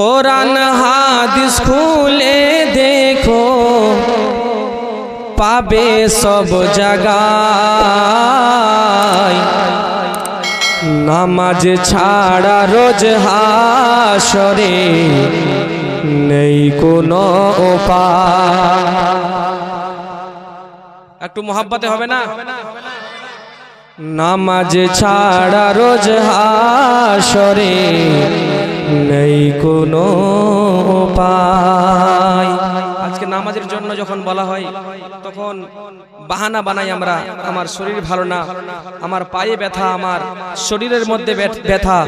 কোরআন হাদিস খুলে দেখো, পাবে সব জায়গায় নামাজ ছাড়া রোজ হাসরে নেই কোনো উপায়। একটু মোহাব্বতে হবে না? নামাজ ছাড়া রোজ হাসরে কোনো আজকে নামাজের জন্য যখন বলা হয়, তখন বাহানা বানাই আমরা, আমার শরীর ভালো না, আমার পায়ে ব্যথা, আমার শরীরের মধ্যে ব্যথা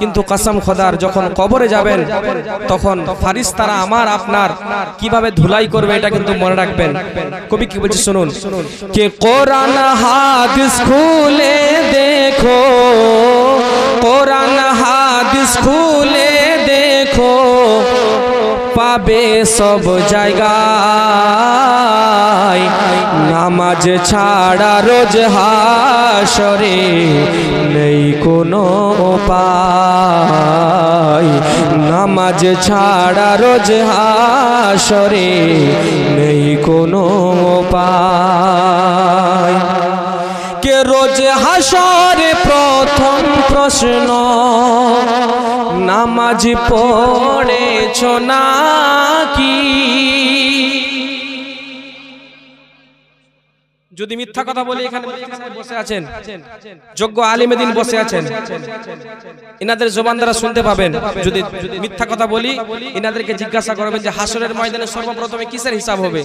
কিন্তু কাসাম খোদার, যখন কবরে যাবেন, তখন ফারিস তারা আমার, আপনার কীভাবে ধুলাই করবে এটা কিন্তু মনে রাখবেন। কবি কি বলছে শুনুন? কে কোরআন হাদিস স্কুলে দেখো, কোরআন হাদিস খুলে দেখো, পাবে সব জায়গায়। নামাজ ছাড়া রোজ হাসরে নেই কোনো উপায়। নামাজ ছাড়া রোজ হাসরে নেই কোনো উপায়। কে রোজ হাসরে প্রথম প্রশ্ন নামাজ পড়েছ নাকি? যদি মিথ্যা কথা বলি এখানে বসে আছেন। যোগ্য আলিমেদিন বসে আছেন। ইনাদের জবান দ্বারা শুনতে পাবেন। যদি মিথ্যা কথা বলি ইনাদেরকে জিজ্ঞাসা করবেন যে হাসরের ময়দানে সর্বপ্রথমে কিসের হিসাব হবে?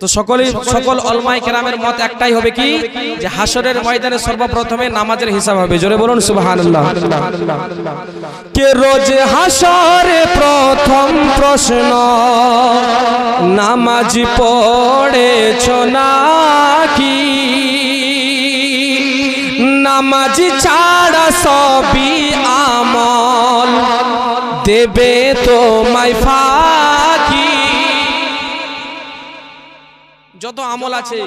তো সকলে সকল অলমাই কেরামের মত একটাই হবে কি? যে হাসরের ময়দানে সর্বপ্রথমে নামাজের হিসাব হবে। জোরে বলুন সুবহানাল্লাহ। কে রোজ হাসরে প্রথম প্রশ্ন নামাজ পড়েছ নাকি নামাজ ছাড়া সবই আমল। দেবে তোমায় ফাঁকি। যত আমল আছে,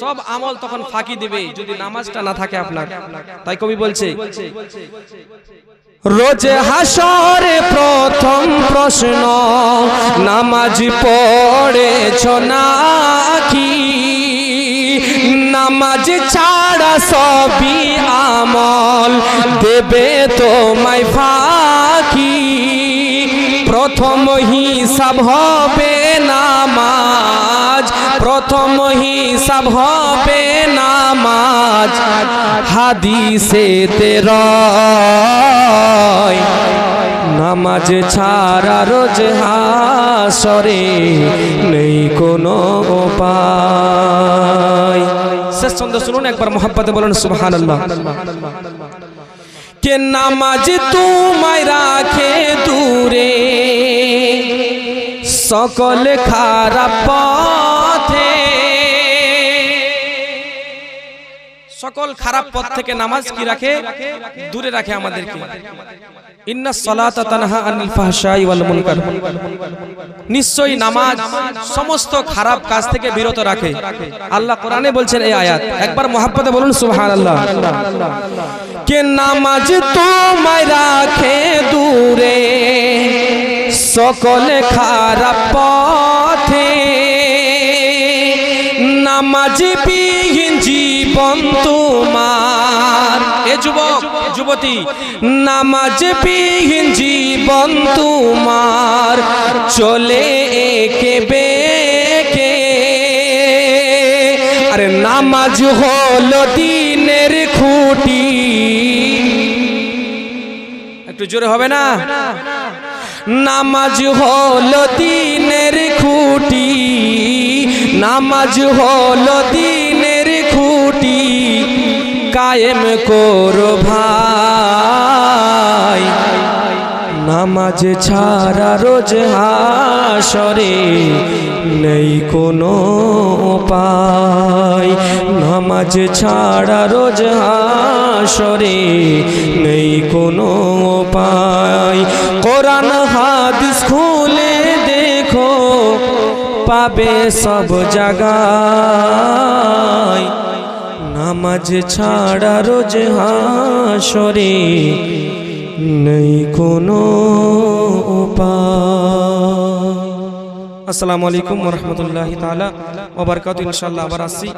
সব আমল তখন ফাঁকি দিবে, যদি নামাজটা না থাকে আপনার। তাই কবি বলছে, রোজ হাসরে প্রথম প্রশ্ন, নামাজ পড়েছ নাকি নামাজ ছাড়া সবই আমল। দেবে তোমায় ফাঁকি। প্রথম হিসাব হবে নামাজ। প্রথম হিসাব হবে নামাজ। হাদিসে তেরয় নামাজ ছাড়া রোজ হাসরে নেই কোনো উপায়। শেষ ছন্দ শুনুন একবার মোহাব্বতে বলুন সুহান কে নামাজ তোমায় রাখে দূরে সকল খারাপ সকল খারাপ পথ থেকে নামাজ কি রাখে? দূরে রাখে আমাদেরকে। ইন্না নিশ্চয়ই নামাজ সমস্ত খারাপ কাজ থেকে বিরত রাখে। আল্লাহ কোরআনে বলছেন এই আয়াত। একবার মহাব্বতে বলুন, সুবহানাল্লাহ। কে নামাজ তোমায় রাখে দূরে, সকল খারাপ পথে। নামাজ বিহীন জীবন তোমার। এ যুবক, যুবতী, নামাজ বিহীন জীবন তোমার। চলে একে বেকে। আরে নামাজ হলো দিনের খুঁটি। একটু জোরে হবে না? নামাজ হলো দিনের খুঁটি। নামাজ হলো দিনের খুঁটি কায়েম করো ভাই। নামাজ ছাড়া রোজ হাসরে নেই কোনো উপায়। নামাজ ছাড়া রোজ হাসরে নেই কোনো উপায়। কোরআন হাদিস খুলে পাবে সব জাগায়। নামাজ ছাড়া রোজ হাসরে নেই কোনো আসসালামু আলাইকুম রহমতুল্লাহ তালা ওবরকাত ইনশাল্লাহ আবার আসছি।